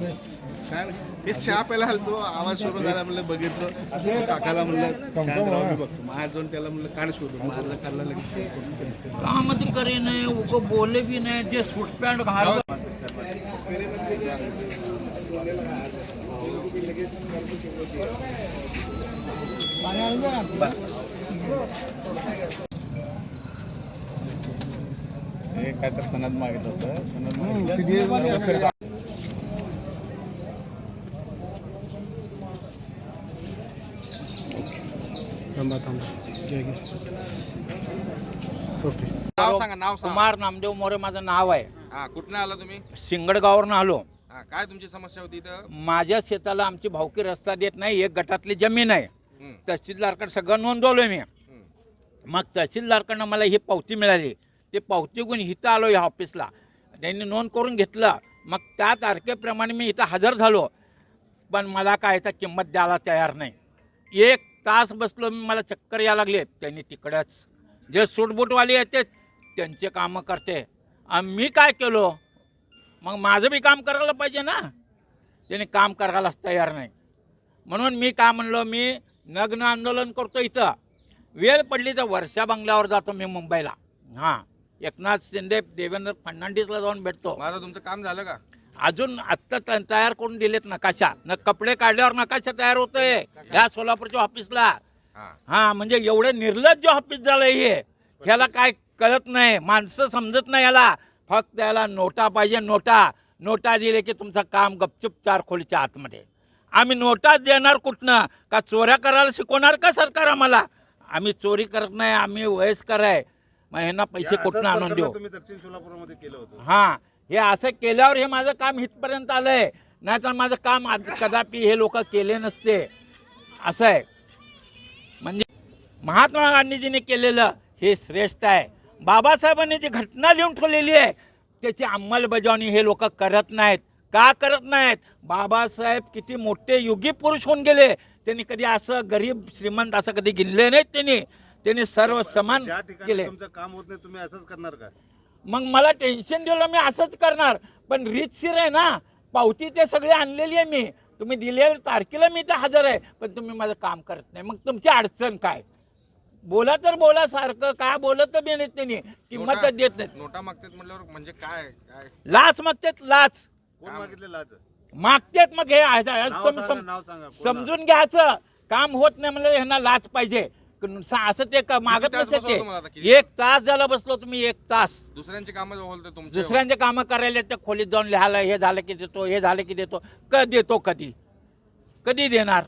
छान हे चहा प्यायला हलतो आवाज सुरू झाला म्हणलं बघितलं. काकाला म्हणलं बघतो. जाऊन त्याला म्हणलं काढ शोधून माझं काढला लगेच. काम ती करे नाही उगं बोले बी नाही जे सूट पॅन्ट घाल. हे काय तर सनद मागितलं होतं. सनद मागितलं. नाव सांगा नाव सांगा. कुमार नामदेव मोरे माझं नाव आहे. हा कुठनं आला तुम्ही? सिंगडगाववरून आलो. हा काय तुमची समस्या होती इथं? माझ्या शेताला आमची भावकी रस्ता देत नाही एक गटातली जमीन आहे. हम्म, तहसीलदारकडे सगळं नोंदवलंय मी. मग तहसीलदारकडनं मला ही पावती मिळाली. ते पावती घेऊन इथं आलो या ऑफिसला. त्यांनी नोंद करून घेतलं. मग त्या तारखेप्रमाणे मी इथं हजर झालो. पण मला काय याचा किंमत द्यायला तयार नाही. एक तास बसलो मी मला चक्कर यायला लागले. त्यांनी तिकडंच जे सूटबूटवाले येते त्यांचे कामं करते. आणि मी काय केलो? मग माझं बी काम करायला पाहिजे ना? त्यांनी काम करायलाच तयार नाही. म्हणून मी काय म्हणलो मी नग्न आंदोलन करतो इथं. वेळ पडली तर वर्षा बंगल्यावर जातो मी मुंबईला. हां एकनाथ शिंदे देवेंद्र फडणवीसला जाऊन भेटतो. माझं तुमचं काम झालं का? अजून आत्ता तयार करून दिलेत नकाशा. न कपडे काढल्यावर नकाशा तयार होतोय. ह्या सोलापूरच्या ऑफिसला हा. म्हणजे एवढं निर्लज्ज ऑफिस झालंय हे. ह्याला काय कळत नाही. माणसं समजत नाही याला. फक्त याला नोटा पाहिजे नोटा. नोटा दिले की तुमचं काम गपचूप चार खोलीच्या आतमध्ये. आम्ही नोटा देणार कुठनं? का चोऱ्या करायला शिकवणार का सरकार आम्हाला? आम्ही चोरी करत नाही आम्ही वयस्कर आहे. मग ह्यांना पैसे कुठनं आणून देऊ? तुम्ही दक्षिण सोलापूरमध्ये केलं होतं. हां. हे असं केल्यावर हे माझं काम इथपर्यंत आलंय. नाहीतर माझं काम कदापि हे लोक केले नसते. असं आहे. म्हणजे महात्मा गांधीजींनी केलेलं हे श्रेष्ठ आहे. बाबासाहेबांनी जी घटना लिहून ठेवलेली आहे त्याची अंमलबजावणी हे लोक करत नाहीत. का करत नाहीत? बाबासाहेब किती मोठे युगी पुरुष होऊन गेले. त्यांनी कधी असं गरीब श्रीमंत असं कधी गिनले नाहीत त्यांनी. त्यांनी सर्व समान केले. तुमचं काम होत नाही तुम्ही असंच करणार का? मग मला टेन्शन दिलं मी असंच करणार. पण रीतशीर आहे ना पावती ते सगळे आणलेली आहे मी. तुम्ही दिलेल्या तारखेला मी इथं हजर आहे पण तुम्ही माझं काम करत नाही. मग तुमची अडचण काय? बोला तर बोला सारखं काय बोलत बी नाहीत त्यांनी? किंमतच नोटा- देत नाहीत. नोटा मागतात म्हटल्यावर म्हणजे काय काय? लाच मागतात लाच. कोण मागितले लाच? मागतात मग हे आज- आज नाव सम- सांगा, सम- नाव सांगा, बोला. समजून घ्यायचं. काम होत नाही म्हणजे ह्यांना लाच पाहिजे. असं ते का- मागत तास नसते बसवलं तुम्हाला आता ते? एक तास झाला बसलो तुम्ही एक तास. दुसऱ्यांची कामं बोलते तुमचे. दुसऱ्यांचे कामं करायला त्या खोलीत जाऊन लिहायला हे झालं की देतो हे झालं की देतो. क देतो कधी? कधी देणार?